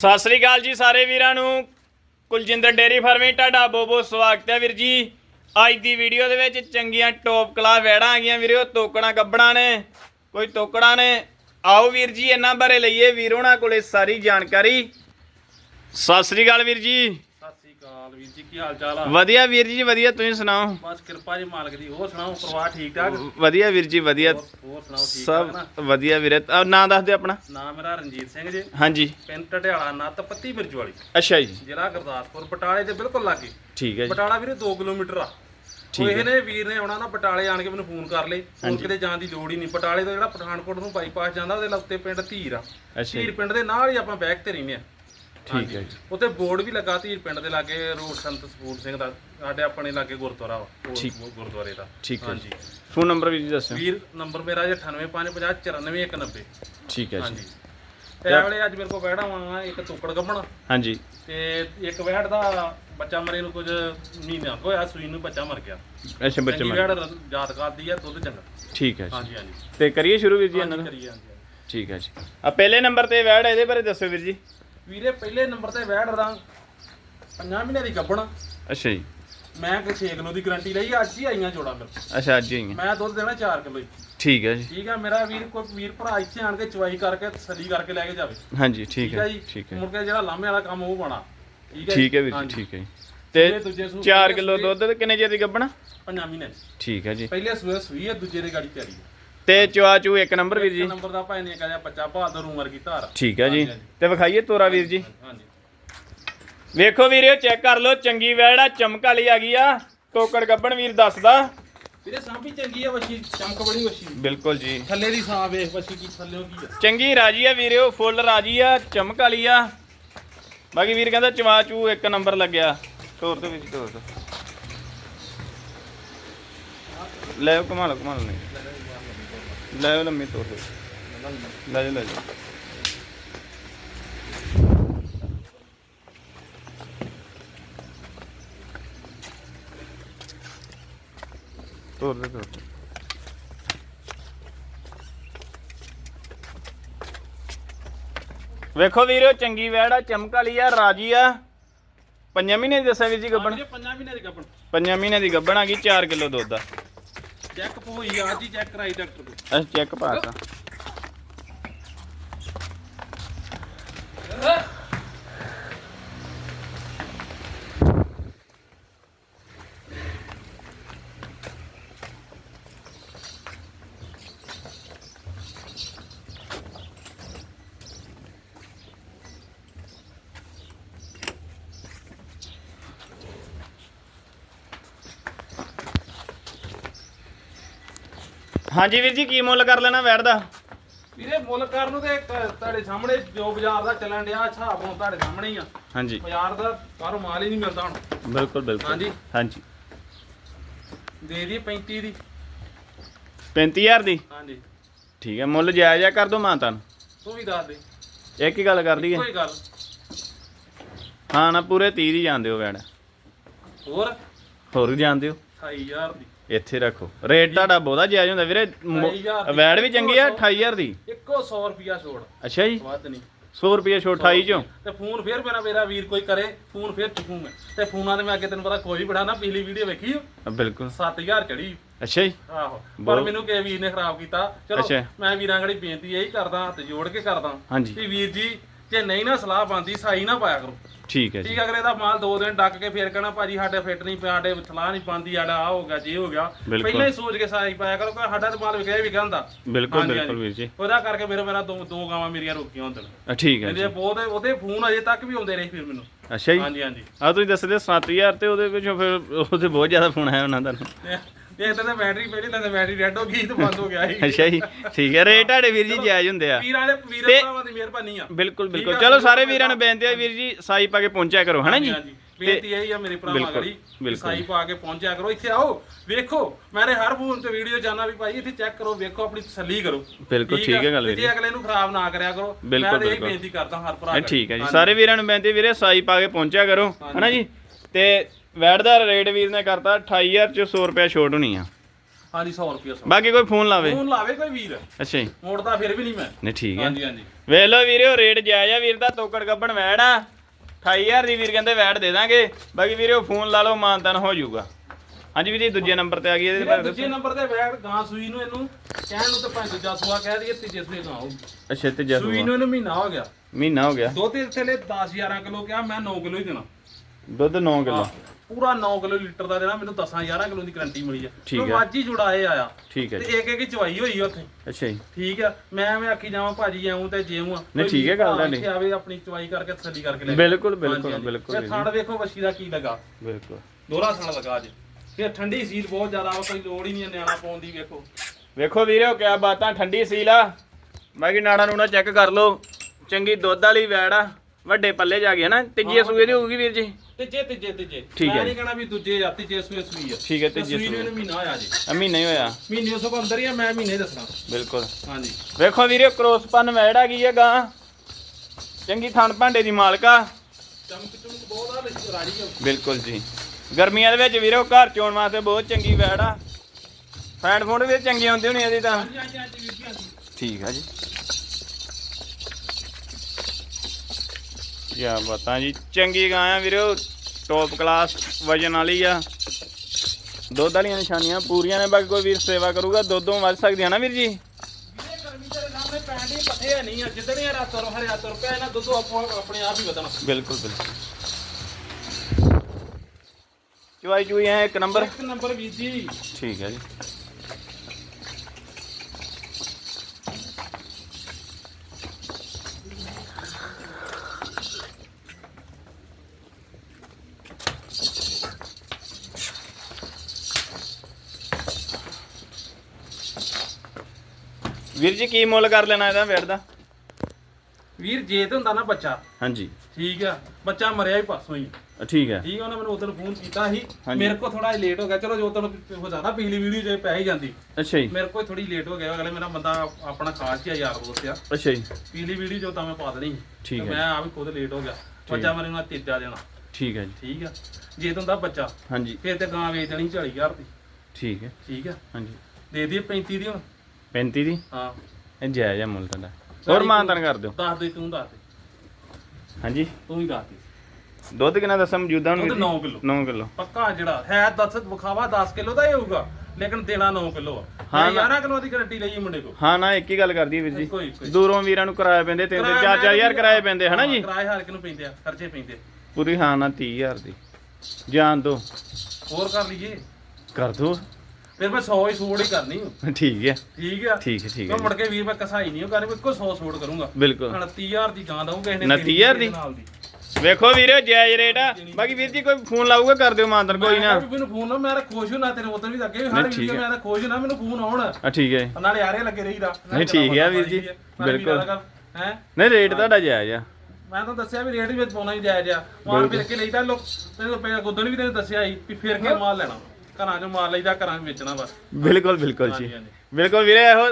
ਸਤਿ ਸ੍ਰੀ ਅਕਾਲ ਜੀ ਸਾਰੇ ਵੀਰਾਂ ਨੂੰ। ਕੁਲਜਿੰਦਰ ਡੇਰੀ ਫਾਰਮਿੰਗ, ਤੁਹਾਡਾ ਬਹੁਤ ਬਹੁਤ ਸਵਾਗਤ ਹੈ ਵੀਰ ਜੀ। ਅੱਜ ਦੀ ਵੀਡੀਓ ਦੇ ਵਿੱਚ ਚੰਗੀਆਂ ਟੌਪ ਕਲਾਸ ਵੈੜਾਂ ਆ ਗਈਆਂ ਵੀਰੋ ਤੋਕਣਾ ਗੱਬੜਾਂ ਨੇ, ਕੋਈ ਤੋਕੜਾਂ ਨੇ। ਆਓ ਵੀਰ ਜੀ, ਇਹਨਾਂ ਬਾਰੇ ਲਈਏ ਵੀਰ ਹੋਣਾ ਕੋਲੇ ਸਾਰੀ ਜਾਣਕਾਰੀ। ਸਤਿ ਸ੍ਰੀ ਅਕਾਲ ਵੀਰ ਜੀ। ਅਕਾਲ ਵੀਰ ਜੀ ਕੀ ਹਾਲ ਚਾਲ ਆ? ਵਧੀਆ ਵੀਰ ਜੀ ਵਧੀਆ। ਤੁਸੀਂ ਸੁਣਾਓ? ਬਸ ਕਿਰਪਾ ਜੀ ਮਾਲਕ ਦੀ। ਹੋਰ ਸੁਣਾਓ ਪਰਿਵਾਰ ਠੀਕ ਠਾਕ? ਵਧੀਆ ਵੀਰ ਜੀ ਵਧੀਆ। ਹੋਰ ਸੁਣਾਓ ਠੀਕ ਠਾਕ ਨਾ? ਸਭ ਵਧੀਆ ਵੀਰੇ। ਆਹ ਨਾਂ ਦੱਸ ਦਿਓ ਆਪਣਾ। ਨਾਮ ਮੇਰਾ ਰਣਜੀਤ ਸਿੰਘ ਜੀ। ਹਾਂਜੀ। ਪਿੰਡ ਟਟਿਆਲਾ ਨੱਤ ਪੱਤੀ ਮਿਰਚ ਵਾਲੀ। ਅੱਛਾ ਜੀ। ਜ਼ਿਲ੍ਹਾ ਗੁਰਦਾਸਪੁਰ ਬਟਾਲੇ ਦੇ ਬਿਲਕੁਲ ਲਾਗੇ। ਠੀਕ ਹੈ ਜੀ। ਬਟਾਲਾ ਵੀਰੇ 2 ਕਿਲੋਮੀਟਰ ਆ। ਠੀਕ ਉਹ ਇਹਨੇ ਵੀਰ ਨੇ ਆਉਣਾ ਨਾ ਬਟਾਲੇ ਆਣ ਕੇ ਮੈਨੂੰ ਫੋਨ ਕਰ ਲੇ ਹੋਰ ਕਿਤੇ ਜਾਣ ਦੀ ਲੋੜ ਹੀ ਨਹੀਂ। ਬਟਾਲੇ ਤੋਂ ਜਿਹੜਾ ਪਠਾਨਕੋਟ ਨੂੰ ਬਾਈਪਾਸ ਜਾਂਦਾ ਉਹਦੇ ਉੱਤੇ ਪਿੰਡ ਧੀਰ ਆ। ਧੀਰ ਪਿੰਡ ਦੇ ਨਾਲ ਹੀ ਆਪਾਂ ਬੈਕ ਤੇ ਰਹਿੰਦੇ ਆ। ਠੀਕ ਹੈ ਜੀ। ਉੱਤੇ ਬੋਰਡ ਵੀ ਲੱਗਾ ਧੀਰ ਪਿੰਡ ਦੇ ਲਾਗੇ ਰੋਡ ਸੰਤ ਸਪੂਰ ਸਿੰਘ ਦਾ। ਸਾਡੇ ਆਪਣੇ ਲਾਗੇ ਗੁਰਦੁਆਰਾ ਵਾ ਉਹ- ਠੀਕ। ਗੁਰਦੁਆਰੇ ਦਾ। ਠੀਕ ਹੈ ਹਾਂਜੀ। ਫੋਨ ਨੰਬਰ ਵੀ ਜੀ ਦੱਸਿਓ। ਵੀਰ ਨੰਬਰ ਮੇਰਾ ਜੀ 9855094190 ਠੀਕ ਹੈ ਜੀ। ਹਾਂਜੀ। ਤੇ ਇਹ ਵੇਲੇ ਅੱਜ ਮੇਰੇ ਕੋਲ ਬੈਠਾ ਵਾਂ ਇੱਕ ਟੁਕੜ ਗੱਬਣ। ਹਾਂਜੀ। ਤੇ ਇੱਕ ਵਹਿੜ ਦਾ ਬੱਚਾ ਮਰੇ ਨੂੰ ਕੁਝ ਮਹੀਨਾ ਕੁ ਹੋਇਆ ਸੂਈ ਨੂੰ ਬੱਚਾ ਮਰ ਗਿਆ। ਅੱਛਾ ਬੱਚੇ ਚੰਗੀ ਮਰ ਵਹਿੜ ਯਾਦ ਕਰਦੀ ਆ ਦੁੱਧ ਚੰਗਾ। ਠੀਕ ਹੈ ਜੀ। ਹਾਂਜੀ ਹਾਂਜੀ। ਤੇ ਕਰੀਏ ਸ਼ੁਰੂ ਵੀਰ ਜੀ ਇਹਨਾਂ ਹਾਂਜੀ ਦਾ? ਕਰੀਏ ਹਾਂਜੀ। ਹਾਂਜੀ। ਠੀਕ ਹੈ ਜੀ। ਆ ਪਹਿਲੇ ਨੰਬਰ ਤੇ ਵੈੜ ਇਹਦੇ ਬਾਰੇ ਦੱਸਿਓ ਵੀਰ ਜੀ। ਵੀਰੇ ਪਹਿਲੇ ਨੰਬਰ ਤੇ ਵਹਿੜ ਦਾ। ਪੰਜਾਂ ਮਹੀਨੇ ਦੀ ਗੱਬਣ ਅੱਛਾ ਜੀ। ਮੈਂ ਕਿ 6 ਕਿਲੋ ਦੀ ਗਾਰੰਟੀ ਲਈ ਅੱਜ ਹੀ ਆਈਆਂ ਜੋੜਾ ਮੇਰੇ। ਅੱਛਾ ਅੱਜ ਹੀ ਮੈਂ ਦੁੱਧ ਦੇਣਾ 4 ਕਿਲੋ ਹੀ ਠੀਕ ਹੈ ਜੀ। ਠੀਕ ਆ ਮੇਰਾ ਵੀਰ ਕੋਈ ਵੀਰ ਭਰਾ ਇੱਥੇ ਆਣ ਕੇ ਚਵਾਈ ਕਰਕੇ ਤਸੱਲੀ ਕਰਕੇ ਲੈ ਕੇ ਜਾਵੇ। ਹਾਂਜੀ ਠੀਕ ਹੈ ਠੀਕ ਹੈ। ਮੁੜ ਕੇ ਜਿਹੜਾ ਲਾਮੇ ਵਾਲਾ ਕੰਮ ਉਹ ਬਣਾ। ਠੀਕ ਹੈ ਠੀਕ ਹੈ ਵੀਰ ਜੀ ਹਾਂਜੀ। ਠੀਕ ਹੈ ਤੇ ਦੂਜੇ ਸੂਏ 4 ਕਿਲੋ ਦੁੱਧ ਤੇ ਕਿੰਨੇ ਚਿਰ ਦੀ ਗੱਬਣਾ ਪੰਜਾਂ ਮਹੀਨੇ ਠੀਕ ਹੈ ਜੀ। ਪਹਿਲੇ ਸੂਏ ਸੂਈ ਹੈ ਦੂਜੇ ਦੇ ਗਾੜੀ ਤਿਆਰੀ ਹੈ। ਤੇ ਚਵਾ ਚੂ ਇੱਕ ਨੰਬਰ ਵੀਰ ਜੀ। ਇੱਕ ਨੰਬਰ ਦਾ ਭਾਈ ਨੇ ਕਹਿੰਦਾ ਬੱਚਾ ਬਹਾਦਰ ਉਮਰ ਕੀ ਧਾਰ। ਠੀਕ ਹੈ ਜੀ। ਤੇ ਵਿਖਾਈਏ ਤੋਰਾ ਵੀਰ ਜੀ। ਹਾਂਜੀ ਵੇਖੋ ਵੀਰਿਓ ਚੈੱਕ ਕਰ ਲਓ ਚੰਗੀ ਵੈੜ ਆ ਚਮਕ ਵਾਲੀ ਆ ਗਈ ਆ। ਟੋਕੜ ਗੱਬਣ ਵੀਰ ਦੱਸਦਾ। ਵੀਰੇ ਸਾਂਭੀ ਚੰਗੀ ਹੈ ਵੱਛੀ ਚਮਕ ਬੜੀ ਵੱਛੀ। ਬਿਲਕੁਲ ਜੀ। ਥੱਲੇ ਦੀ ਸਾਹ ਵੇਖ ਵੱਛੀ ਕੀ ਥੱਲੇੋਂ ਕੀ ਹੈ ਚੰਗੀ ਰਾਜੀ ਆ ਵੀਰਿਓ ਫੁੱਲ ਰਾਜੀ ਆ ਚਮਕ ਵਾਲੀ ਆ। ਬਾਕੀ ਵੀਰ ਕਹਿੰਦਾ ਚਵਾ ਚੂ ਇੱਕ ਨੰਬਰ ਲੱਗਿਆ। ਤੋਰ ਤੇ ਵਿੱਚ ਤੋਰ ਤੇ ਲੈ ਘੁਮਾ ਲਓ ਨਹੀਂ ਲੈ ਆਓ ਲੰਮੀ ਤੋਰ ਦੇ। ਲੈ ਜਾ ਲੈ ਜਾ। ਤੋਰ ਦੇ ਤੋਰ ਦੇ। ਵੇਖੋ ਵੀਰੋ ਚੰਗੀ ਵੈੜ ਆ ਚਮਕ ਵਾਲੀ ਆ ਰਾਜੀ ਆ। ਪੰਜਾਂ ਮਹੀਨੇ ਦੀ ਦੱਸਿਆ ਵੀਰ ਜੀ ਗੱਬਣ? ਵੀਰੇ ਪੰਜਾਂ ਮਹੀਨੇ ਦੀ ਗੱਪਣ ਪੰਜਾਂ ਮਹੀਨੇ ਦੀ ਗੱਬਣ ਆ ਗਈ 4 ਕਿਲੋ ਦੁੱਧ ਦਾ ਚੈੱਕ ਹੋਈ ਅੱਜ ਹੀ ਚੈੱਕ ਕਰਾਈ ਡਾਕਟਰ ਤੋਂ ਅਸੀਂ ਚੈੱਕ ਪਾਤਾ ਹਾਂਜੀ ਵੀਰ ਜੀ ਕੀ ਮੁੱਲ ਕਰ ਲੈਣਾ ਵੈੜ ਦਾ? ਵੀਰੇ ਮੁੱਲ ਕਰਨ ਨੂੰ ਤੇ ਇੱਕ ਤੁਹਾਡੇ ਸਾਹਮਣੇ ਜੋ ਬਾਜ਼ਾਰ ਦਾ ਚੱਲਣ ਡਿਆ ਹਿਸਾਬ ਹੁਣ ਤੁਹਾਡੇ ਸਾਹਮਣੇ ਹੀ ਆ। ਹਾਂਜੀ। ਬਾਜ਼ਾਰ ਦਾ ਬਾਹਰੋਂ ਮਾਲ ਹੀ ਨਹੀਂ ਮਿਲਦਾ ਹੁਣ। ਬਿਲਕੁਲ ਬਿਲਕੁਲ। ਹਾਂਜੀ। ਹਾਂਜੀ। ਦੇ ਦੀ 35 ਦੀ। 35000 ਦੀ? ਹਾਂਜੀ। ਠੀਕ ਹੈ ਮੁੱਲ ਜਾਇਜ਼ ਆ ਕਰ ਦੋ ਮਾਂ ਤੁਹਾਨੂੰ ਤੂੰ ਵੀ ਦੱਸ ਦੇ। ਇੱਕ ਹੀ ਗੱਲ ਕਰ ਲਈਏ ਕੋਈ ਗੱਲ। ਹਾਂ ਨਾ ਪੂਰੇ 30 ਹੀ ਜਾਂਦੇ ਹੋ ਵੈੜ। ਹੋਰ? ਹੋਰ ਵੀ ਜਾਂਦੇ ਹੋ 28000 ਦੀ। ਇੱਥੇ ਰੱਖੋ। ਰੇਟ ਤੁਹਾਡਾ ਬਹੁਤਾ ਜਾਇਜ਼ ਹੁੰਦਾ ਵੀਰੇ। ਮੁ- 28,000 ਦੀ। ਵੈੜ ਵੀ ਚੰਗੀ ਆ 28000 ਦੀ। ਇੱਕੋ 100 ਰੁਪਿਆ ਛੋੜ ਅੱਛਾ ਜੀ। ਵੱਧ ਨਹੀਂ। 100 ਰੁਪਏ ਛੋਟ 28 ਚੋਂ। ਤੇ ਫੋਨ ਫੇਰ ਮੇਰਾ ਮੇਰਾ ਵੀਰ ਕੋਈ ਕਰੇ ਫੋਨ ਫੇਰ ਚੁੱਕੂ ਮੈਂ। ਤੇ ਫੋਨਾਂ ਦੇ ਮੈਂ ਅੱਗੇ ਤੈਨੂੰ ਪਤਾ ਕੋਈ ਵੀ ਬੜਾ ਨਾ ਪਿਛਲੀ ਵੀਡੀਓ ਵੇਖੀ? ਆ, ਬਿਲਕੁਲ। 7000 ਚੜੀ। ਅੱਛਾ ਜੀ। ਆਹੋ। ਪਰ ਬਹੁਤ- ਮੈਨੂੰ ਕਿਸੇ ਵੀਰ ਨੇ ਖਰਾਬ ਕੀਤਾ। ਚਲੋ ਅੱਛਾ। ਮੈਂ ਵੀਰਾਂ ਗੜੀ ਬੇਨਤੀ ਇਹੀ ਕਰਦਾ ਹੱਥ ਜੋੜ ਕੇ ਕਰਦਾ। ਹਾਂਜੀ। ਵੀਰ ਜੀ ਜੇ ਨਹੀਂ ਨਾ ਸਲਾਹ ਬੰਦੀ ਸਾਈ ਨਾ ਪਾਇਆ ਕਰੋ। ਠੀਕ ਹੈ ਜੀ। ਠੀਕ ਅਗਲੇ ਦਾ ਮਾਲ ਦੋ ਦਿਨ ਡੱਕ ਕੇ ਫੇਰ ਕਹਿਣਾ ਭਾਜੀ ਸਾਡੇ ਫਿੱਟ ਨਹੀਂ ਪਿਆ ਸਾਡੇ ਸਲਾਹ ਨਹੀਂ ਪਾਉਂਦੀ ਸਾਡਾ ਆ ਹੋ ਗਿਆ ਜੇ ਹੋ ਗਿਆ। ਪਹਿਲਾਂ ਹੀ ਸੋਚ ਕੇ ਸਾਈ ਪਾਇਆ ਕਰੋ ਕਿ ਸਾਡਾ ਤਾਂ ਮਾਲ ਵਿਕਿਆ ਹੀ ਵਿਕਿਆ ਹੁੰਦਾ। ਬਿਲਕੁਲ ਬਿਲਕੁਲ। ਵੀਰ ਜੀ। ਉਹਦਾ ਕਰਕੇ ਮੇਰੇ ਮੇਰਾ ਦੋ ਦੋ ਗਾਵਾਂ ਮੇਰੀਆਂ ਰੋਕੀਆਂ ਹੁੰਦੀਆਂ ਆ, ਠੀਕ ਹੈ ਜੀ। ਬਹੁਤ ਉਹਦੇ ਫੋਨ ਅਜੇ ਤੱਕ ਵੀ ਆਉਂਦੇ ਰਹੇ ਫਿਰ ਮੈਨੂੰ। ਅੱਛਾ ਜੀ। ਹਾਂਜੀ ਹਾਂਜੀ। ਆ ਤੁਸੀਂ ਦੱਸਦੇ 7000 ਤੇ ਉਹਦੇ ਵਿੱਚੋਂ ਫਿਰ ਉਹਦੇ ਬਹੁਤ ਜ਼ਿਆਦਾ ਫੋਨ ਆਇਆ ਉਹਨਾਂ ਦਾ। ਇਹ ਤਾਂ ਬੈਟਰੀ ਪਹਿਲੀ ਲੈਂਦੇ ਬੈਟਰੀ ਰੈੱਡ ਹੋ ਗਈ ਤੇ ਬੰਦ ਹੋ ਗਿਆ ਸੀ ਅੱਛਾ ਜੀ ਠੀਕ ਹੈ ਰੇਟ ਤੁਹਾਡੇ ਵੀਰ ਜੀ ਜਾਇਜ਼ ਹੁੰਦੇ ਆ। ਵੀਰਾਂ ਦੇ ਵੀਰਾਂ ਤੇ- ਭਰਾਵਾਂ ਦੀ ਮਿਹਰਬਾਨੀ ਆ। ਬਿਲਕੁਲ ਬਿਲਕੁਲ। ਆ, ਚਲੋ ਸਾਰੇ ਵੀਰਾਂ ਨੂੰ ਬੇਨਤੀ ਹੈ ਵੀਰ ਜੀ ਸਾਈ ਪਾ ਕੇ ਪਹੁੰਚਿਆ ਕਰੋ ਹਨਾ ਜੀ? ਬੇਨਤੀ ਇਹੀ ਆ ਮੇਰੇ ਭਰਾਵਾਂ ਬਿਲਕੁਲ। ਸਾਈ ਪਾ ਕੇ ਪਹੁੰਚਿਆ ਕਰੋ। ਇੱਥੇ ਆਓ ਵੇਖੋ ਮੇਰੇ ਹਰ ਫੋਨ ਤੇ ਵੀਡੀਓ ਜਾਣਾ ਵੀ ਭਾਈ ਇੱਥੇ ਚੈੱਕ ਕਰੋ ਵੇਖੋ ਆਪਣੀ ਤਸੱਲੀ ਕਰੋ। ਬਿਲਕੁਲ, ਆ? ਠੀਕ ਹੈ ਗੱਲ ਤੇ ਵੀਰ ਜੇ ਅਗਲੇ ਨੂੰ ਖਰਾਬ ਨਾ ਕਰਿਆ ਕਰੋ ਬਿਲਕੁਲ, ਮੈਂ ਤਾਂ ਇਹ ਬਿਲਕੁਲ। ਬੇਨਤੀ ਕਰਦਾ ਹਰ ਭਰਾ। ਠੀਕ ਹੈ ਜੀ। ਸਾਰੇ ਵੀਰਾਂ ਨੂੰ ਬੇਨਤੀ ਵੀਰੇ ਸਾਈ ਪਾ ਕੇ ਪਹੁੰਚਿਆ ਕਰੋ ਹਨਾ ਜੀ? ਤੇ ਵੈਟ ਦਾ ਰੇਟ ਵੀਰ ਨੇ ਕਰਤਾ 28000 ਚ 100 ਰੁਪਏ ਛੋਟ ਹੋਣੀ ਆ। ਹਾਂਜੀ 100 ਰੁਪਏ ਸੌ। ਬਾਕੀ ਕੋਈ ਫੋਨ ਲਾਵੇ? ਫੋਨ ਲਾਵੇ ਕੋਈ ਵੀਰ। ਅੱਛਾ ਜੀ। ਮੋੜਦਾ ਫਿਰ ਵੀ ਨਹੀਂ ਮੈਂ। ਨਹੀਂ ਠੀਕ ਹੈ। ਹਾਂਜੀ ਹਾਂਜੀ। ਵੇਖ ਲਓ ਵੀਰੇ ਰੇਟ ਜਾਇਜ਼ ਆ ਵੀਰ ਦਾ ਤੋਕੜ ਗੱਬਣ ਵੈੜ ਆ। 28000 ਦੀ ਵੀਰ ਕਹਿੰਦੇ ਵੈੜ ਦੇ ਦਾਂਗੇ। ਬਾਕੀ ਵੀਰੇ ਫੋਨ ਲਾ ਲਓ ਮਾਨਤਨ ਹੋ ਜਾਊਗਾ। ਹਾਂਜੀ ਵੀਰੇ ਦੂਜੇ ਨੰਬਰ ਤੇ ਆ ਗਈ ਇਹਦੇ ਬਾਰੇ ਦੂਜੇ ਨੰਬਰ ਤੇ ਬੈਗ ਗਾਂ ਸੂਈ ਨੂੰ ਇਹਨੂੰ ਕਹਿਣ ਨੂੰ ਤਾਂ ਪੰਜ ਦੂਜਾ ਸੂਆ ਕਹਿ ਦਈਏ ਤੀਜੇ ਸੂਏ ਗਾਂ ਹੋਊਗੀ। ਅੱਛਾ ਤੇ ਜਸੂ ਸੂਈ ਨੂੰ ਇਹਨੂੰ ਮਹੀਨਾ ਹੋ ਗਿਆ। ਮਹੀਨਾ ਹੋ ਗਿਆ। ਦੁੱਧ ਇਸ ਥਲੇ 10 11 ਕਿਲੋ ਕਿਹਾ ਮੈਂ 9 ਕਿਲੋ ਹੀ ਦੇਣਾ। ਦੁੱਧ 9 ਕਿਲੋ। ਪੂਰਾ 9 ਕਿਲੋ ਲੀਟਰ ਦਾ ਦੇਣਾ ਮੈਨੂੰ 10 11 ਕਿਲੋ ਦੀ ਗਰੰਟੀ ਮਿਲੀ ਆ। ਠੀਕ ਹੈ। ਮੱਝ ਹੀ ਜੁੜਾਏ ਆਇਆ। ਠੀਕ ਹੈ ਤੇ ਜੀ। ਇੱਕ ਇੱਕ ਚਵਾਈ ਹੋਈ ਆ ਉੱਥੇ। ਅੱਛਾ ਜੀ। ਠੀਕ ਆ। ਮੈਂ ਐਵੇਂ ਆਖੀ ਜਾਵਾਂ ਭਾਜੀ ਐਉਂ ਤੇ ਜਿਉਂ ਆ। ਨਹੀਂ, ਠੀਕ ਹੈ ਗੱਲ ਤੁਹਾਡੀ। ਇੱਥੇ ਆਵੇ ਆਪਣੀ ਚਵਾਈ ਕਰਕੇ ਤਸੱਲੀ ਕਰਕੇ ਲੈ ਬਿਲਕੁਲ ਬਿਲਕੁਲ ਹਾਂਜੀ। ਬਿਲਕੁਲ ਤੇ ਵੀਰ ਥਣ ਵੇਖੋ ਵੱਛੀ ਦਾ ਕੀ ਲੱਗਾ। ਜੀ, ਬਿਲਕੁਲ। ਦੋਹਰਾ ਥਣ ਲੱਗਾ ਅੱਜ। ਤੇ ਠੰਡੀ ਸੀਲ ਬਹੁਤ ਜ਼ਿਆਦਾ ਵਾ ਕੋਈ ਲੋੜ ਹੀ ਨਹੀਂ ਹੈ ਨਿਆਣਾ ਪਾਉਣ ਦੀ ਵੇਖੋ। ਵੇਖੋ ਵੀਰੇ ਕਿਆ ਬਾਤਾਂ ਠੰਡੀ ਸੀਲ ਆ। ਬਾਕੀ ਨਾੜਾ ਨੂੜਾ ਚੈੱਕ ਕਰ ਲਓ। ਚੰਗੀ ਦੁੱਧ ਵਾਲੀ ਵੈੜ ਆ। ਵੱਡੇ ਪੱਲੇ ਜਾ ਗਿਆ ਨਾ। ਤੀਜੀ ਸੂਏ ਦੀ ਹੋਊਗੀ ਵੀਰ ਜੀ। ਤੀਜੇ ਤੀਜੇ ਤੀਜੇ। ਠੀਕ ਹੈ। ਮੈਂ ਨਹੀਂ ਕਹਣਾ ਵੀ ਦੂਜੇ ਜਾਂ ਤੀਜੇ ਸੂਏ ਸੂਈ ਆ। ਠੀਕ ਹੈ ਤੇ ਤੀਜੀ ਸੂਈ ਨੂੰ ਸੂਏ ਇਹਨੂੰ ਮਹੀਨਾ ਹੋਇਆ ਜੀ। ਆ ਮਹੀਨਾ ਹੀ ਹੋਇਆ। ਮਹੀਨੇ ਉਸ ਤੋਂ ਅੰਦਰ ਹੀ ਆ ਮੈਂ ਮਹੀਨੇ ਦੱਸਣਾ। ਬਿਲਕੁਲ। ਹਾਂਜੀ। ਵੇਖੋ ਵੀਰੇ ਕ੍ਰੋਸ ਪੰਨ ਵੈੜ ਆ ਗਈ ਹੈ ਗਾਂ। ਚੰਗੀ ਥਣ ਭਾਂਡੇ ਦੀ ਮਾਲਕਾ ਚਮਕ ਚਮਕ ਬਹੁਤ ਆ ਲੱਗੀ ਰਾਜੀ ਆ। ਬਿਲਕੁਲ ਜੀ। ਗਰਮੀਆਂ ਦੇ ਵਿੱਚ ਵੀਰੇ ਉਹ ਘਰ ਚੋਣ ਵਾਸਤੇ ਬਹੁਤ ਚੰਗੀ ਵੈੜ ਆ। ਫੈਂਡ ਫੂਡ ਵੀ ਚੰਗੀ ਹੁੰਦੀ ਹੋਣੀ ਇਹਦੀ ਤਾਂ। ਹਾਂਜੀ ਹਾਂਜੀ ਹਾਂਜੀ ਵੀਰ ਜੀ ਹਾਂਜੀ। ਠੀਕ ਆ ਜੀ। ਯਾ ਬਤਾ ਜੀ ਚੰਗੀ ਗਾਂ ਆ ਵੀਰੇ ਟੌਪ ਕਲਾਸ ਵਜਨ ਵਾਲੀ ਆ। ਦੁੱਧ ਵਾਲੀਆਂ ਨਿਸ਼ਾਨੀਆਂ ਪੂਰੀਆਂ ਨੇ ਬਾਕੀ ਕੋਈ ਵੀਰ ਸੇਵਾ ਕਰੂਗਾ ਦੁੱਧੋਂ ਵੱਧ ਸਕਦੀ ਆ ਨਾ ਵੀਰ ਜੀ? ਬਿਲਕੁਲ ਬਿਲਕੁਲ। ਚੁਆਈ ਚੁਈ ਹੈ ਇੱਕ ਨੰਬਰ? ਇੱਕ ਨੰਬਰ ਵੀਰ ਜੀ। ਠੀਕ ਹੈ ਜੀ। ਵੀਰ ਜੀ ਕੀ ਮੁੱਲ ਕਰ ਲੈਣਾ ਇਹਦਾ ਵੇੜ ਦਾ? ਵੀਰ ਜੇ ਤੇ ਹੁੰਦਾ ਨਾ ਬੱਚਾ। ਹਾਂਜੀ। ਠੀਕ ਆ ਬੱਚਾ ਮਰਿਆ ਹੀ ਪਾਸੋਂ ਹੀ। ਠੀਕ ਹੈ। ਠੀਕ ਆ ਉਹਨੇ ਮੈਨੂੰ ਉਦੋਂ ਫੋਨ ਕੀਤਾ ਸੀ। ਹਾਂਜੀ। ਮੇਰੇ ਕੋਲ ਥੋੜਾ ਲੇਟ ਹੋ ਗਿਆ। ਚਲੋ ਜੋ ਤੁਹਾਨੂੰ ਹੋ ਜਾਂਦਾ ਪਿਛਲੀ ਵੀਡੀਓ 'ਚ ਪੈ ਹੀ ਜਾਂਦੀ। ਅੱਛਾ ਜੀ। ਮੇਰੇ ਕੋਲ ਥੋੜੀ ਲੇਟ ਹੋ ਗਿਆ। ਅਗਲੇ ਮੇਰਾ ਬੰਦਾ ਆਪਣਾ ਖਾਸ ਹੀ ਆ ਯਾਰ ਦੋਸਤ ਆ। ਅੱਛਾ ਜੀ। ਪਿਛਲੀ ਵੀਡੀਓ 'ਚ ਤਾਂ ਮੈਂ ਪਾ ਦੇਣੀ ਸੀ। ਠੀਕ ਤੇ ਹੈ। ਮੈਂ ਆ ਵੀ ਖੁਦ ਲੇਟ ਹੋ ਗਿਆ। ਬੱਚਾ ਮੇਰੇ ਨਾਲ ਤੀਜਾ ਦੇਣਾ ਠੀਕ ਹੈ ਜੀ। ਠੀਕ ਆ। ਜੇ ਤੇ ਹੁੰਦਾ ਬੱਚਾ। ਹਾਂਜੀ। ਫਿਰ ਤੇ ਗਾਂ ਵੇਚ ਦੇਣੀ 40000 ਦੀ। ਠੀਕ ਹੈ। ਠੀਕ ਆ। ਹਾਂਜੀ। ਦੇ ਦਈਏ 35 ਦੀ ਹੁਣ। 35 ਦੀ? ਹਾਂ। ਇਹ ਜਾਇਜ਼ ਆ ਮੁੱਲ ਤੁਹਾਡਾ। ਹੋਰ ਮਾਨਤਨ ਕਰ ਦਿਓ। ਦੱਸ ਦੇ ਤੂੰ ਦੱਸ ਦੇ। ਹਾਂਜੀ। ਤੂੰ ਹੀ ਦੱਸ ਦੇ। ਦੁੱਧ ਕਿੰਨਾ ਦੱਸਾਂ ਮੌਜੂਦਾ ਹੁਣ ਦੁੱਧ 9 ਕਿਲੋ। 9 ਕਿਲੋ। ਪੱਕਾ ਜਿਹੜਾ ਹੈ 10 ਵਿਖਾਵਾ 10 ਕਿਲੋ ਦਾ ਹੀ ਹੋਊਗਾ ਲੇਕਿਨ ਦੇਣਾ 9 ਕਿਲੋ ਆ। ਹਾਂ, ਹਾਂ 11 ਕਿਲੋ ਦੀ ਗਾਰੰਟੀ ਲਈ ਮੁੰਡੇ ਕੋ ਹਾਂ ਨਾ ਇੱਕ ਹੀ ਗੱਲ ਕਰਦੀ ਵੀਰ ਜੀ। ਦੂਰੋਂ ਵੀਰਾਂ ਨੂੰ ਕਿਰਾਏ ਪੈਂਦੇ ਤਿੰਨ ਤਿੰਨ ਚਾਰ ਚਾਰ ਹਜ਼ਾਰ ਕਿਰਾਏ ਪੈਂਦੇ ਹਨਾ ਜੀ? ਕਿਰਾਏ ਹਰ ਇੱਕ ਨੂੰ ਪੈਂਦੇ ਆ ਖਰਚੇ ਪੈਂਦੇ। ਪੂਰੀ ਹਾਂ ਨਾ 30000 ਦੀ। ਜਾਣ ਦੋ। ਹੋਰ ਕਰ ਲਈਏ। ਕਰ ਦੋ। ਫਿਰ ਮੈਂ 100 ਹੀ ਸੋੜ ਹੀ ਕਰਨੀ ਓ। ਠੀਕ ਹੈ। ਠੀਕ ਆ। ਠੀਕ ਹੈ ਠੀਕ ਹੈ ਮੈਂ ਮੁੜ ਕੇ ਵੀਰ ਮੈਂ ਕਸਾਈ ਨਹੀਂ ਉਹ ਕਰਨੀ ਇੱਕੋ 100 ਸੋੜ ਕਰੂੰਗਾ। ਬਿਲਕੁਲ। 29000 ਦੀ ਗਾਂ ਦਊ ਕਿਸੇ ਨੇ 29,000 ਦੀ? ਨਾਲ ਦੀ। ਵੇਖੋ ਵੀਰੇ ਜਾਇਜ਼ ਰੇਟ ਆ। ਬਾਕੀ ਵੀਰ ਜੀ ਕੋਈ ਫੋਨ ਲਾਊਗਾ ਕਰ ਦਿਓ ਮਾਨਤਨ ਕੋਈ ਨਾ। ਮੈਂ ਵੀ ਮੈਨੂੰ ਫੋਨ ਨਾ ਮੈਂ ਤਾਂ ਖੁਸ਼ ਹੁਣਾ ਤੇਰੇ ਉਦੋਂ ਵੀ ਲੱਗੇ ਵੀ ਹਰ ਨਹੀਂ, ਠੀਕ ਵੀਡੀਓ ਹੈ। ਮੈਂ ਤਾਂ ਖੁਸ਼ ਹੁਣਾ ਮੈਨੂੰ ਫੋਨ ਆਉਣ। ਆ ਠੀਕ ਹੈ ਨਾਲੇ ਆਰੇ ਲੱਗੇ ਰਹੀਦਾ। ਨਹੀਂ, ਠੀਕ ਹੈ ਵੀਰ ਜੀ, ਬਿਲਕੁਲ। ਹੈ? ਨਹੀਂ ਰੇਟ ਤੁਹਾਡਾ ਜਾਇਜ਼ ਆ। ਮੈਂ ਤਾਂ ਦੱਸਿਆ ਵੀ ਰੇਟ ਵਿੱਚ ਪਾਉਣਾ ਹੀ ਜਾਇਜ਼ ਆ। ਮਾਲ ਫਿਰ ਕੇ ਲਈਦਾ ਲੋਕ ਤੈਨੂੰ ਪਹਿਲਾਂ ਗੁੱਦਣ ਵੀ ਤੈਨੂੰ ਦੱਸਿਆ ਸੀ ਵੀ ਫਿਰ ਕੇ ਮਾਲ ਲੈਣਾ। ਘਰਾਂ ਚੋਂ ਮਾਲ ਲਈਦਾ ਘਰਾਂ 'ਚ ਵੇਚਣਾ ਬਸ। ਬਿਲਕੁਲ ਬਿਲਕੁਲ ਜੀ। ਹਾਂਜੀ। ਬਿਲਕੁਲ ਵੀਰੇ ਇਹੋ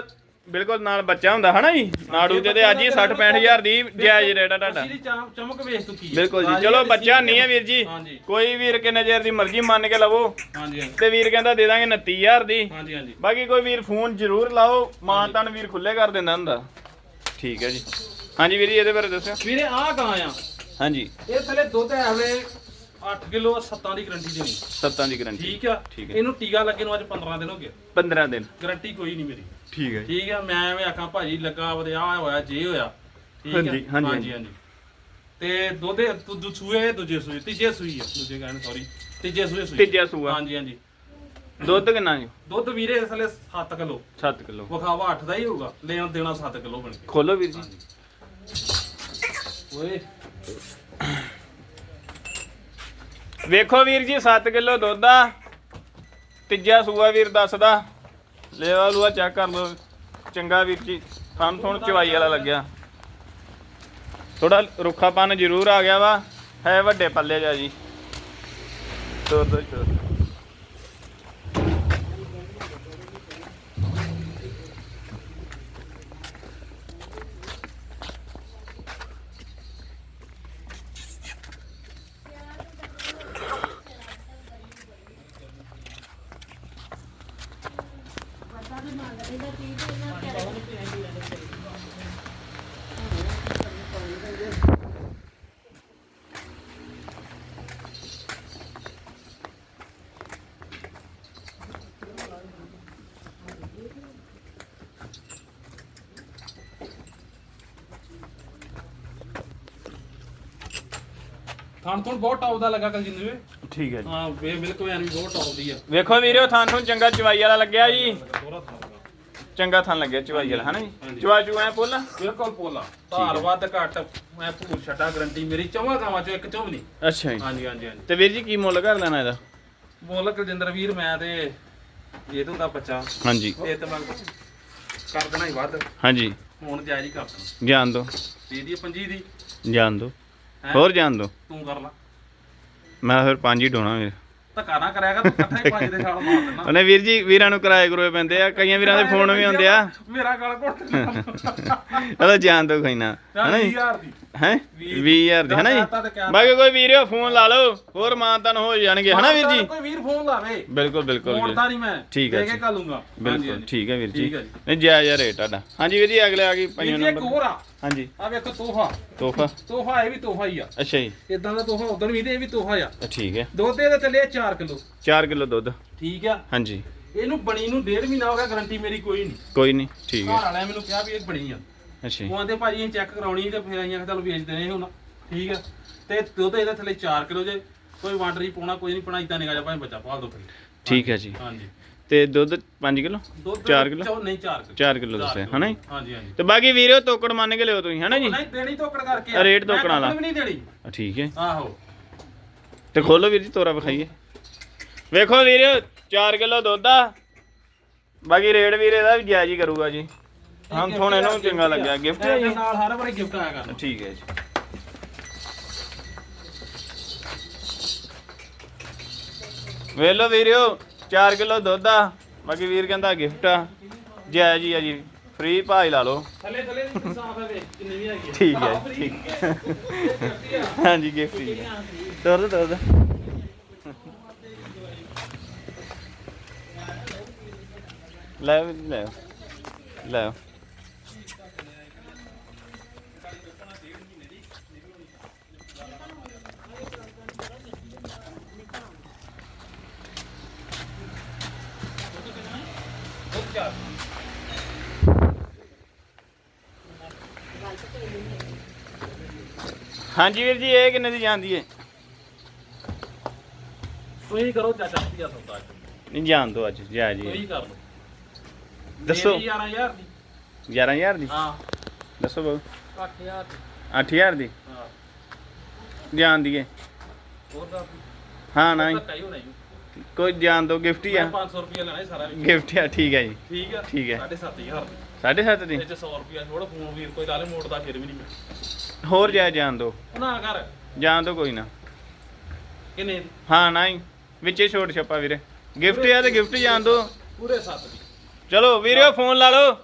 ਬਿਲਕੁਲ ਨਾਲ ਬੱਚਾ ਹੁੰਦਾ ਹਨਾ ਜੀ? ਨਾੜੂ ਤੇ ਤੇ ਅੱਜ ਹੀ 60 65000 ਦੀ ਜਾਇਜ਼ ਰੇਟ ਆ ਤੁਹਾਡਾ। ਚਮ- ਚਮਕ ਵੇਖ ਚੁੱਕੀ ਹੈ। ਬਿਲਕੁਲ ਜੀ। ਰਾਜੀ ਚਲੋ ਬੱਚਾ ਨਹੀਂ ਹੈ ਵੀਰ ਜੀ। ਹਾਂਜੀ। ਕੋਈ ਵੀਰ ਕਿੰਨੇ ਚਿਰ ਦੀ ਮਰਜ਼ੀ ਮੰਨ ਕੇ ਲਵੋ। ਹਾਂਜੀ ਹਾਂਜੀ। ਤੇ ਵੀਰ ਕਹਿੰਦਾ ਦੇ ਦਾਂਗੇ 29000 ਦੀ। ਹਾਂਜੀ ਹਾਂਜੀ। ਬਾਕੀ ਕੋਈ ਵੀਰ ਫੋਨ ਜ਼ਰੂਰ ਲਾਓ ਮਾਨਤਨ ਵੀਰ ਖੁੱਲੇ ਕਰ ਦਿੰਦਾ ਹੁੰਦਾ। ਠੀਕ ਹੈ ਜੀ। ਹਾਂਜੀ ਵੀਰ ਜੀ ਇਹਦੇ ਬਾਰੇ ਦੱਸਿਓ। ਵੀਰੇ ਆਹ ਗਾਂ ਆ? ਹਾਂਜੀ। ਇਹ ਥਲੇ ਦੁੱਧ ਹੈ ਹਲੇ 8 ਕਿਲੋ 7 ਦੀ ਗਰੰਟੀ ਦੇਣੀ। ਸੱਤਾਂ ਦੀ ਗਾਰੰਟੀ ਠੀਕ ਆ? ਠੀਕ ਹੈ। ਇਹਨੂੰ ਟੀਕਾ ਲੱਗੇ ਨੂੰ ਅੱਜ 15 ਦਿਨ ਹੋ ਗਏ। 15 ਦਿਨ। ਗਰੰਟੀ ਕੋਈ ਨਹੀਂ ਮੇਰੀ ਠੀਕ ਹੈ ਠੀਕ ਆ ਮੈਂ ਐਵੇਂ ਆਖਾਂ ਭਾਜੀ ਲੱਗਾ ਵਧਿਆ ਹੋਇਆ ਜੇ ਹੋਇਆ। ਠੀਕ ਹਾਂਜੀ, ਹਾਂਜੀ, ਹਾਂਜੀ ਤੇ ਦੋਦੇ ਦੂ ਸੂਏ ਦੂਜੇ ਸੂਏ? ਤੀਜੇ ਸੂਈ ਆ ਦੂਜੇ ਕਹਿਣ ਸੌਰੀ ਤੀਜੇ ਸੂਏ ਸੂਈ ਤੀਜਾ ਸੂਆ। ਹਾਂਜੀ ਹਾਂਜੀ। ਦੁੱਧ ਕਿੰਨਾ ਜੀ? ਦੁੱਧ ਵੀਰੇ ਇਸ ਵੇਲੇ 7 ਕਿਲੋ। 7 ਕਿਲੋ। ਵਿਖਾਵਾ 8 ਦਾ ਹੀ ਹੋਊਗਾ। ਲੈਣ ਦੇਣਾ 7 ਕਿਲੋ ਬਣ ਕੇ। ਖੋਲੋ ਵੀਰ ਜੀ। ਓਏ। ਵੇਖੋ ਵੀਰ ਜੀ 7 ਕਿਲੋ ਦੁੱਧ ਆ। ਤੀਜਾ ਸੂਆ ਵੀਰ ਦੱਸਦਾ। ਲੇਵਾ ਲੂਆ ਚੈੱਕ ਕਰ ਲਓ। ਚੰਗਾ ਵੀਰ ਜੀ, ਥਣ ਥਣ ਚਵਾਈ ਵਾਲਾ ਲੱਗਿਆ। ਥੋੜਾ ਰੁੱਖਾਪਨ ਜ਼ਰੂਰ ਆ ਗਿਆ ਵਾ। ਹੈ ਵੱਡੇ ਪੱਲੇ ਜਾ ਜੀ। ਤੋਰ ਦੋ ਥਣ ਤੋਂ ਬਹੁਤ ਟੌਪ ਦਾ ਲੱਗਾ ਕਲਜਿੰਦਰ ਵੇ ਠੀਕ ਹੈ ਜੀ। ਹਾਂ ਵੇ ਬਿਲਕੁਲ ਐਨ ਵੀ ਬਹੁਤ ਟੌਪ ਦੀ ਆ। ਵੇਖੋ ਵੀਰੋ ਤੁਹਾਨੂੰ ਚੰਗਾ ਚਵਾਈ ਵਾਲਾ ਲੱਗਿਆ ਜੀ। ਥੋੜਾ ਥਣ ਦਾ ਚੰਗਾ ਥਣ ਲੱਗਿਆ ਚਵਾਈ ਵਾਲਾ ਹਨਾ ਜੀ? ਚਵਾ ਚੂਆ ਪੁੱਲ? ਬਿਲਕੁਲ ਪੋਲਾ ਧਾਰ ਵੱਧ ਘੱਟ ਮੈਂ ਭੂਰ ਛੱਡਾ ਗਰੰਟੀ ਮੇਰੀ। ਚੌਵਾਂ ਗਾਵਾਂ ਚੋਂ ਇੱਕ ਚੋਂ ਵੀ ਨਹੀਂ ਅੱਛਾ ਜੀ। ਹਾਂਜੀ ਹਾਂਜੀ ਹਾਂਜੀ। ਤੇ ਵੀਰ ਜੀ ਕੀ ਮੁੱਲ ਕਰ ਦੇਣਾ ਇਹਦਾ? ਬੋਲ ਕੁਲਜਿੰਦਰ ਵੀਰ ਮੈਂ ਤੇ ਜੇ ਤੂੰ ਦਾ ਬੱਚਾ। ਹਾਂਜੀ। ਇਹ ਤੇ ਮੈਂ ਕਰ ਦੇਣਾ ਹੀ ਵੱਧ। ਹਾਂਜੀ। ਹੁਣ ਜਾਇਜ਼ ਹੀ ਕਰ ਦੇਣਾ। ਜਾਣ ਦੋ। ਦੇ ਦੀ ਪੰਜੀ ਦੀ। ਜਾਣ ਦੋ? ਹੋਰ ਜਾਣ ਦੋ। ਤੂੰ ਕਰ ਲਾ। ਮੈਂ ਫਿਰ ਪੰਜ ਹੀ ਡੋਣਾ ਵੀਰ ਧੱਕਾ ਨਾ ਕਰਿਆ ਕਰ ਤੂੰ ਇਕੱਠਾ ਹੀ ਪੰਜ ਦੇ ਛਾਲ ਮਾਰ ਦੇਣਾ। ਉਹਨੇ ਵੀਰ ਜੀ ਵੀਰਾਂ ਨੂੰ ਕਿਰਾਏ ਕਰੋਏ ਪੈਂਦੇ ਆ ਕਈਆਂ ਵੀਰਾਂ ਦੇ ਫੋਨ ਵੀ ਆਉਂਦੇ ਆ। ਮੇਰਾ ਗਲ ਘੁੱਟ ਉਹਦਾ ਜਾਣ ਦੋ ਕੋਈ ਨਾ ਹਨਾ ਜੀ? 20000 ਦੀ। ਹੈ? 20000 ਦੀ ਹਨਾ ਕਹਤਾ ਤੇ ਜੀ? ਬਾਕੀ ਕੋਈ ਵੀਰਿਓ ਫੋਨ ਲਾ ਲਓ ਹੋਰ ਮਾਨਤਨ ਹੋ ਜਾਣਗੇ ਹਨਾ ਵੀਰ ਜੀ? ਕੋਈ ਵੀਰ ਫੋਨ ਲਾਵੇ। ਬਿਲਕੁਲ ਬਿਲਕੁਲ ਵੀਰ ਮੋੜਦਾ ਨਹੀਂ ਮੈਂ ਠੀਕ ਹੈ ਜੀ। ਬਿਲਕੁਲ ਠੀਕ ਹੈ ਵੀਰ ਜੀ। ਨਹੀਂ ਜਾਇਜ਼ ਰੇਟ ਤੁਹਾਡਾ ਹਾਂਜੀ ਵੀਰ ਜੀ ਅਗਲੇ ਆ ਗਈ ਪੰਜਾਂ ਵੀਰ ਜੀ ਇੱਕ ਨੰਬਰ। ਹੋਰ ਆ। ਹਾਂਜੀ। ਆ ਵੇਖੋ ਤੋਹਫਾ। ਤੋਹਫਾ? ਤੋਹਫਾ ਇਹ ਵੀ ਤੋਹਫਾ ਹੀ ਆ। ਅੱਛਾ ਜੀ। ਇਦਾਂ ਦਾ ਤੋਹਫਾ ਉਧਰ ਵੀ ਤੇ ਇਹ ਵੀ ਤੋਹਫਾ ਆ। ਠੀਕ ਹੈ। ਦੁੱਧ ਇਹਦਾ ਚੱਲਿਆ 4 ਕਿਲੋ। 4 ਕਿਲੋ ਦੁੱਧ। ਠੀਕ ਆ? ਹਾਂਜੀ। ਇਹਨੂੰ ਬਣੀ ਨੂੰ ਡੇਢ ਮਹੀਨਾ ਹੋ ਗਿਆ ਗਾਰੰਟੀ ਮੇਰੀ ਕੋਈ ਨਹੀਂ। ਕੋਈ ਨਹੀਂ ਠੀਕ ਘਰ ਹੈ ਵਾਲਿਆਂ ਮੈਨੂੰ ਕਿਹਾ ਵੀ ਇਹ ਬਣੀ ਆ। ਅੱਛਾ ਉਹ ਆਂਦੇ ਭਾਜੀ ਅਸੀਂ ਚੈੱਕ ਕਰਾਉਣੀ ਤੇ ਫਿਰ ਆਈਆਂ ਚਲ ਵੇਚ ਦੇਣੇ ਹੁਣ। ਠੀਕ ਆ ਤੇ ਦੁੱਧ ਇਹਦੇ ਥੱਲੇ 4 ਕਿਲੋ ਜੇ ਕੋਈ ਵੰਡ ਨਹੀਂ ਪਾਉਣਾ ਕੋਈ ਨਹੀਂ ਪਾਉਣਾ ਇਦਾਂ ਨਿਕਾ ਜਾ ਭਾਵੇਂ ਬੱਚਾ ਪਾਲ ਦੋ ਫਿਰ। ਠੀਕ ਹੈ ਜੀ। ਹਾਂਜੀ। ਤੇ ਦੁੱਧ 5 ਕਿਲੋ? ਦੁੱਧ 4 ਕਿਲੋ? ਚੌ- ਨਹੀਂ 4 ਕਿਲੋ। 4 ਕਿਲੋ ਦੱਸਿਆ ਹਨਾ ਜੀ? ਹਾਂਜੀ ਹਾਂਜੀ। ਤੇ ਬਾਕੀ ਵੀਰੋ ਤੋਕੜ ਮੰਨ ਕੇ ਲਿਓ ਤੁਸੀਂ ਹਨਾ ਜੀ? ਨਹੀਂ ਦੇਣੀ ਤੋਕੜ ਕਰਕੇ ਰੇਟ ਤੋਕੜਾਂ ਵਾਲਾ। ਨਹੀਂ ਦੇਣੀ। ਠੀਕ ਹੈ। ਆਹੋ। ਤੇ ਖੋਲੋ ਵੀਰ ਜੀ ਤੋਰਾ ਵਿਖਾਈਏ। ਵੇਖੋ ਵੀਰ 4 ਕਿਲੋ ਦੁੱਧ ਆ। ਬਾਕੀ ਰੇਟ ਵੀਰ ਇਹਦਾ ਵੀ ਜਾਇਜ਼ ਹੀ ਕਰੂਗਾ ਜੀ। ਹਾਂ ਹੁਣ ਇਹਨੂੰ ਚੰਗਾ ਲੱਗਿਆ ਗਿਫਟ ਹੈ ਜੀ। ਨਾਲ ਹਰ ਵਾਰੀ ਗਿਫਟ ਆਇਆ ਕਰਨਾ। ਠੀਕ ਹੈ ਜੀ। ਵੇਲੋ ਵੀਰਿਓ 4 ਕਿਲੋ ਦੁੱਧ ਆ। ਬਾਕੀ ਵੀਰ ਕਹਿੰਦਾ ਗਿਫਟ ਆ। ਜਾਇਜ਼ ਹੀ ਆ ਜੀ। ਫ੍ਰੀ ਭਾਈ ਲਾ ਲਓ। ਥੱਲੇ ਥੱਲੇ ਦੀ ਸਾਫ਼ ਹੈ ਵੇ ਕਿੰਨੇ ਵੀ ਹੈਗੀ। ਠੀਕ ਹੈ, ਠੀਕ। ਹੈ ਹਾਂਜੀ ਗਿਫਟ ਹੀ ਤੋਰ ਦੋ ਤੋਰ ਦੋ ਲੈ ਲੈ। ਲੈ। ਹਾਂਜੀ ਵੀਰ ਜੀ ਇਹ ਕਿੰਨੇ ਦੀ ਜਾਂਦੀ ਹੈ ਤੁਸੀਂ ਕਰੋ ਚਾਚਾ ਜੀ ਆ ਸੌਦਾ। ਨਹੀਂ ਜਾਣ ਦੋ ਅੱਜ ਜਾ ਜੀ। ਤੁਸੀਂ ਕਰ ਲਓ। ਦੱਸੋ। ਮੇਰੀ 11000 ਦੀ। 11000 ਦੀ? ਹਾਂ। ਦੱਸੋ ਬਾਬੂ 8000 ਦੀ। 8000 ਦੀ? ਹਾਂ। ਜਾਣ ਦੀਏ। ਹੋਰ ਦਾ ਹਾਂ ਨਾ ਜੀ। ਧੱਕਾ ਹੀ ਹੋਣਾ ਜੀ। ਕੋਈ ਜਾਣ ਦੋ ਗਿਫਟ ਹੀ ਆ। 500 ਰੁਪਏ ਲੈਣਾ ਸੀ ਸਾਰਾ ਗਿਫਟ ਆ ਠੀਕ ਹੈ ਜੀ। ਠੀਕ ਆ? ਠੀਕ ਹੈ। 7500 ਦੀ। 7.5 ਦੀ? ਇਹ ਚ 100 ਰੁਪਏ ਥੋੜਾ ਫੋਨ ਵੀਰ ਕੋਈ ਲਾਲੇ ਮੋੜਦਾ ਫਿਰ ਵੀ ਨਹੀਂ ਹੋਰ ਜਾ ਜਾਣ ਦੋ। ਨਾ ਕਰ। ਜਾਣ ਦੋ ਕੋਈ ਨਾ। ਕਿੰਨੇ? ਦੀ? ਹਾਂ ਨਾ ਹੀ। ਵਿੱਚੇ ਛੋਟ ਛੱਪਾ ਵੀਰੇ। ਗਿਫਟ ਆ ਤੇ ਗਿਫਟ ਜਾਣ ਦੋ। ਪੂਰੇ 7 ਦੀ। ਚਲੋ ਵੀਰਿਓ ਫੋਨ ਲਾ ਲਓ।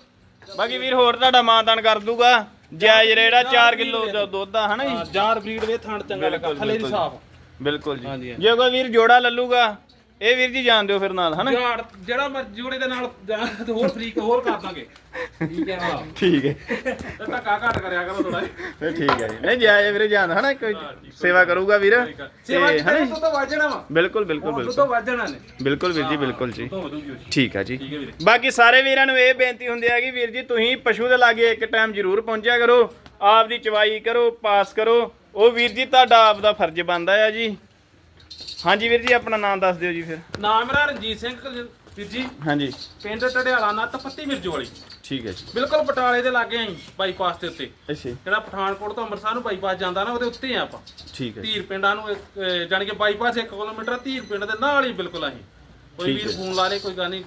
ਬਾਕੀ ਵੀਰ ਹੋਰ ਤੁਹਾਡਾ ਮਾਨਦਾਨ ਕਰ ਦੂਗਾ। ਜਾਇਜ਼ ਆ 4 ਕਿਲੋ ਦੁੱਧ ਆ ਹਨਾ ਜੀ? ਜਾਰ ਬਰੀਡ ਵੇ ਥਣ ਚੰਗਾ ਲੱਗਾ। ਥੱਲੇ ਦੀ। ਸਾਫ਼। ਬਿਲਕੁਲ ਜੀ। ਜੇ ਕੋਈ ਵੀਰ ਜੋੜਾ ਲੱਲੂਗਾ ਇਹ ਵੀਰ ਜੀ ਜਾਣ ਦਿਓ ਫਿਰ ਨਾਲ ਹਨਾ? ਜਾੜ ਜਿਹੜਾ ਮੈਂ ਜੋੜੇ ਦੇ ਨਾਲ ਜਾਂ ਹੋਰ ਫਰੀਕ ਹੋਰ ਕਰ ਦਾਂਗੇ। ਠੀਕ ਹੈ ਹਾਂ। ਠੀਕ ਹੈ। ਤੇ ਧੱਕਾ ਘੱਟ ਕਰਿਆ ਕਰੋ ਥੋੜਾ ਫਿਰ ਠੀਕ ਹੈ ਜੀ। ਨਹੀਂ ਜਾਇਜ਼ ਵੀਰੇ ਜਾਣ ਹਨਾ ਕੋਈ ਸੇਵਾ ਕਰੂਗਾ ਵੀਰ। ਸੇਵਾ ਕਰੇ ਜੀ? ਤੋਂ ਤਾਂ ਵਾਜਣਾ ਵਾ। ਬਿਲਕੁਲ ਬਿਲਕੁਲ ਉਹ ਤੋਂ ਬਿਲਕੁਲ ਵਾਜਣਾ ਨੇ। ਬਿਲਕੁਲ ਵੀਰ ਜੀ ਬਿਲਕੁਲ ਜੀ। ਠੀਕ ਜੀ। ਹੈ ਵੀਰੇ। ਬਾਕੀ ਸਾਰੇ ਵੀਰਾਂ ਨੂੰ ਇਹ ਬੇਨਤੀ ਹੁੰਦੀ ਹੈ ਕਿ ਵੀਰ ਜੀ ਤੁਸੀਂ ਪਸ਼ੂ ਦੇ ਲਾਗੇ ਇੱਕ ਟਾਈਮ ਜ਼ਰੂਰ ਪਹੁੰਚਿਆ ਕਰੋ। ਆਪ ਦੀ ਚਵਾਈ ਕਰੋ ਪਾਸ ਕਰੋ। ਉਹ ਵੀਰ ਜੀ ਤੁਹਾਡਾ ਆਪ ਦਾ ਫਰਜ਼ ਬਣਦਾ ਆ ਜੀ। ਹਾਂਜੀ ਵੀਰ ਜੀ ਆਪਣਾ ਨਾਮ ਦੱਸ ਦਿਓ ਜੀ ਫਿਰ। ਨਾਮ ਮੇਰਾ ਰਣਜੀਤ ਸਿੰਘ ਵੀਰ ਜੀ। ਹਾਂਜੀ। ਪਿੰਡ ਟੜਿਆਲਾ ਨੱਤ ਪੱਤੀ ਮਿਰਜੋ ਵਾਲੀ। ਠੀਕ ਹੈ ਜੀ। ਬਿਲਕੁਲ ਬਟਾਲੇ ਦੇ ਲਾਗੇ ਆਂ ਬਾਈਪਾਸ ਦੇ ਉੱਤੇ। ਅੱਛਾ ਜੀ, ਜਿਹੜਾ ਪਠਾਨਕੋਟ ਤੋਂ ਅੰਮ੍ਰਿਤਸਰ ਨੂੰ ਬਾਈਪਾਸ ਜਾਂਦਾ ਨਾ ਉਹਦੇ ਉੱਤੇ ਆ ਆਪਾਂ। ਠੀਕ ਹੈ ਜੀ, ਧੀਰ ਪਿੰਡਾਂ ਨੂੰ ਇੱਕ, ਅਹ, ਜਾਣੀ ਕਿ ਬਾਈਪਾਸ 1 ਕਿਲੋਮੀਟਰ ਆ, ਧੀਰ ਪਿੰਡ ਦੇ ਨਾਲ ਹੀ ਬਿਲਕੁਲ ਅਸੀਂ। ਕੋਈ ਠੀਕ ਵੀਰ ਹੈ। ਫੋਨ ਲਾ ਲੇ ਕੋਈ ਗੱਲ ਨਹੀਂ।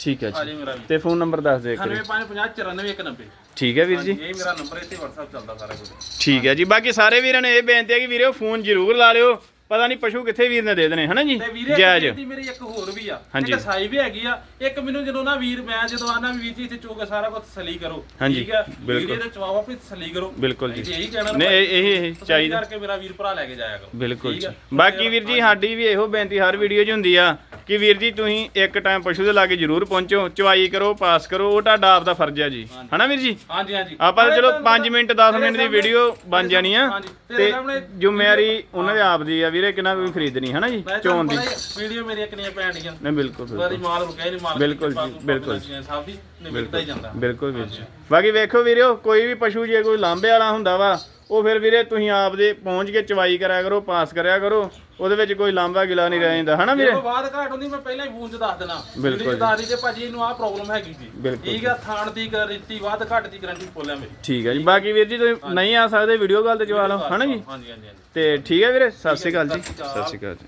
ਠੀਕ ਹੈ ਆ ਜੀ ਜੇ ਮੇਰਾ ਵੀ। ਤੇ ਫੋਨ ਨੰਬਰ ਦੱਸ ਦਿਓ ਇੱਕ ਵਾਰੀ। 9550 ਠੀਕ ਹੈ ਵੀਰ ਜੀ। ਇਹ ਮੇਰਾ ਨੰਬਰ ਇੱਥੇ WhatsApp ਚੱਲਦਾ ਸਾਰਾ ਕੁਝ। ਠੀਕ ਹੈ ਜੀ। ਬਾਕੀ ਸਾਰੇ ਵੀਰਾਂ ਨੂੰ ਇਹ ਬੇਨਤੀ ਹੈ ਕਿ ਵੀਰੇ ਫੋਨ ਜ਼ਰੂਰ ਲਾ ਲਿਓ। ਪਤਾ ਨਹੀਂ ਪਸ਼ੂ ਕਿੱਥੇ ਵੀਰ ਨੇ ਦੇ ਦੇਣੇ ਹਨਾ ਜੀ? ਤੇ ਵੀਰੇ ਜਾਇਜ਼ ਮੇਰੀ ਇੱਕ ਹੋਰ ਵੀ ਆ ਹਾਂਜੀ। ਇੱਕ ਸਾਈ ਵੀ ਹੈਗੀ ਆ ਇੱਕ ਮੈਨੂੰ ਜਦੋਂ ਨਾ ਵੀਰ ਮੈਂ ਜਦੋਂ ਆਨਾ ਵੀ ਵੀਰ ਜੀ ਇੱਥੇ ਚੋਗਾ ਸਾਰਾ ਕੁਝ ਤਸੱਲੀ ਕਰੋ ਹਾਂਜੀ, ਠੀਕ ਆ ਬਿਲਕੁਲ। ਵੀਰੇ ਦੇ ਚਵਾਵਾ ਵੀ ਤਸੱਲੀ ਕਰੋ। ਬਿਲਕੁਲ ਜੀ। ਇਹੀ ਕਹਿਣਾ ਨਹੀਂ ਇਹ ਇਹ ਚਾਹੀਦਾ। ਕਰਕੇ ਮੇਰਾ ਵੀਰ ਭਰਾ ਲੈ ਕੇ ਜਾਇਆ ਕਰੋ ਬਿਲਕੁਲ ਠੀਕ ਜੀ। ਆ? ਬਾਕੀ ਵੀਰ ਜੀ ਸਾਡੀ ਵੀ ਇਹੋ ਬੇਨਤੀ ਹਰ ਵੀਡੀਓ 'ਚ ਹੁੰਦੀ ਆ ਕਿ ਵੀਰ ਜੀ ਤੁਸੀਂ ਇੱਕ ਟਾਈਮ ਪਸ਼ੂ ਦੇ ਲਾਗੇ ਜ਼ਰੂਰ ਪਹੁੰਚੋ ਚਵਾਈ ਕਰੋ ਪਾਸ ਕਰੋ ਉਹ ਤੁਹਾਡਾ ਆਪ ਦਾ ਫਰਜ਼ ਆ ਜੀ। ਹਨਾ ਵੀਰ ਜੀ? ਹਾਂਜੀ ਹਾਂਜੀ। ਆਪਾਂ ਤਾਂ ਚਲੋ ਤੇਰੇ 5 ਮਿੰਟ 10 ਮਿੰਟ ਦੀ ਵੀਡੀਓ ਬਣ ਜਾਣੀ ਆ ਤੇ ਜ਼ਿੰਮੇਵਾਰੀ ਉਹਨਾਂ ਦੇ ਆਪ ਦੀ ਆ ਵੀਰੇ ਕਿੰਨਾ ਕੋਈ ਖਰੀਦਣੀ ਹਨਾ ਜੀ? ਮੈਂ ਚੋਣ ਦੀ। ਵੀਡੀਓ ਮੇਰੀਆਂ ਕਿੰਨੀਆਂ ਪੈਣ ਡੀਆਂ ਨਹੀਂ ਬਿਲਕੁਲ ਵਾਰੀ ਮਾਲ ਰੁਕਿਆ ਨਹੀਂ ਮਾਲ ਬਿਲਕੁਲ ਜੀ, ਬਿਲਕੁਲ। ਸਭ ਦੀ ਵਿਕਦਾ ਹੀ ਜਾਂਦਾ। ਬਿਲਕੁਲ ਵੀਰ ਜੀ ਬਾਕੀ ਵੇਖੋ ਵੀਰਿਓ ਕੋਈ ਵੀ ਪਸ਼ੂ ਜੇ ਕੋਈ ਲਾਂਬੇ ਵਾਲਾ ਹੁੰਦਾ ਵਾ ਉਹ ਫਿਰ ਵੀਰੇ ਤੁਸੀਂ ਆਪਦੇ ਪਹੁੰਚ ਕੇ ਚਵਾਈ ਕਰਿਆ ਕਰੋ ਪਾਸ ਕਰਿਆ ਕਰੋ। ਉਹਦੇ ਵਿੱਚ ਕੋਈ ਲਾਂਬਾ ਗਿਲਾ ਨਹੀਂ ਰਹਿ ਜਾਂਦਾ। ਹਨਾ ਵੀਰੇ? ਜੇ ਬਾਅਦ ਘਾਟ ਹੁੰਦੀ ਮੈਂ ਪਹਿਲਾਂ ਹੀ ਫੋਨ 'ਚ ਦੱਸ ਦੇਣਾ। ਬਿਲਕੁਲ ਵੀਡੀਓ 'ਚ ਦੱਸ ਦੀ ਜੇ ਭਾਜੀ ਇਹਨੂੰ ਆਹ ਪ੍ਰੋਬਲਮ ਹੈਗੀ ਜੀ। ਠੀਕ ਆ ਥਾਣ ਦੀ ਗਾਰੰਟੀ ਬਾਅਦ ਘਾਟ ਦੀ ਗਾਰੰਟੀ ਬੋਲਿਆ ਮੇਰੀ ਠੀਕ ਹੈ ਜੀ। ਬਾਕੀ ਵੀਰ ਜੀ ਤੁਸੀਂ ਨਹੀਂ ਆ ਸਕਦੇ ਵੀਡੀਓ ਕਾਲ ਤੇ ਚਵਾ ਲਓ। ਹਨਾ ਜੀ? ਹਾਂਜੀ ਹਾਂਜੀ ਹਾਂਜੀ। ਤੇ ਠੀਕ ਹੈ ਵੀਰੇ ਸਤਿ ਸ਼੍ਰੀ ਅਕਾਲ ਜੀ। ਸਤਿ ਸ਼੍ਰੀ ਅਕਾਲ ਜੀ।